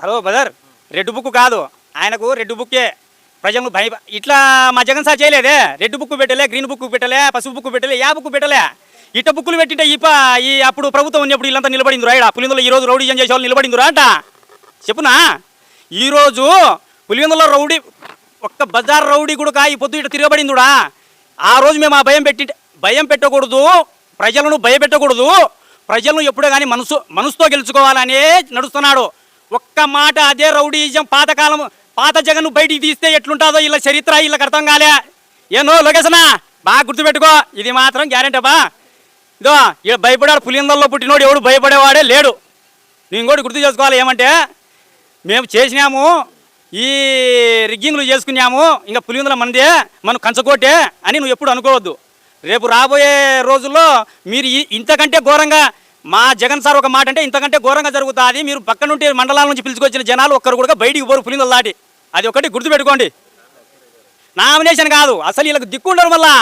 Hello Badr red book కాదు. ఆయనకు red బుక్కే. ప్రజలు భయ ఇట్లా మా జగన్ సార్ చేయలేదే. రెడ్ బుక్ పెట్టలే గ్రీన్ బుక్ పెట్టలే పసుపు బుక్ పెట్టలే యా బుక్ పెట్టలే. ఇట్ట బుక్కులు పెట్టింటే ఈ ఈ అప్పుడు ప్రభుత్వం ఉన్నప్పుడు వీళ్ళంతా నిలబడిందిరా ఇక్కడ పులిందులో ఈ రోజు రౌడీ చేసే వాళ్ళు నిలబడిందిరా అంట. చెప్పునా? ఈరోజు పులివెందులో రౌడీ ఒక్క బజార్ రౌడీ కూడా ఈ పొద్దు ఇటు తిరగబడిందిడా ఆ రోజు మేము ఆ భయం పెట్టి భయం పెట్టకూడదు. ప్రజలను భయపెట్టకూడదు. ప్రజలను ఎప్పుడూ కానీ మనసు మనసుతో గెలుచుకోవాలనే నడుస్తున్నాడు. ఒక్క మాట అదే రౌడీజం. పాతకాలం పాత జగన్ బయటికి తీస్తే ఎట్లుంటుందో ఇలా చరిత్ర ఇలా అర్థం కాలే. ఏనో లొకేషనా బాగా గుర్తుపెట్టుకో. ఇది మాత్రం గ్యారెంటీ బా. ఇదో ఇక్కడ భయపడాడు పులిందల్లో పుట్టినోడు ఎవడు భయపడేవాడే లేడు. నేను కూడా గుర్తు చేసుకోవాలి ఏమంటే మేము చేసినాము ఈ రిగ్గింగ్లు చేసుకున్నాము ఇంకా పులిందల మందే మనం కంచకోటే అని నువ్వు ఎప్పుడు అనుకోవద్దు. రేపు రాబోయే రోజుల్లో మీరు ఇంతకంటే ఘోరంగా మా జగన్ సార్ ఒక మాట అంటే ఇంతకంటే ఘోరంగా జరుగుతుంది మీరు పక్క నుండి మండలాల నుంచి పిలుచుకొచ్చిన జనాలు ఒక్కరు కూడా బయటికి పోరు పులిందలు దాటి. అది ఒకటి గుర్తుపెట్టుకోండి. నామినేషన్ కాదు అసలు వీళ్ళకి దిక్కుండరు మళ్ళా.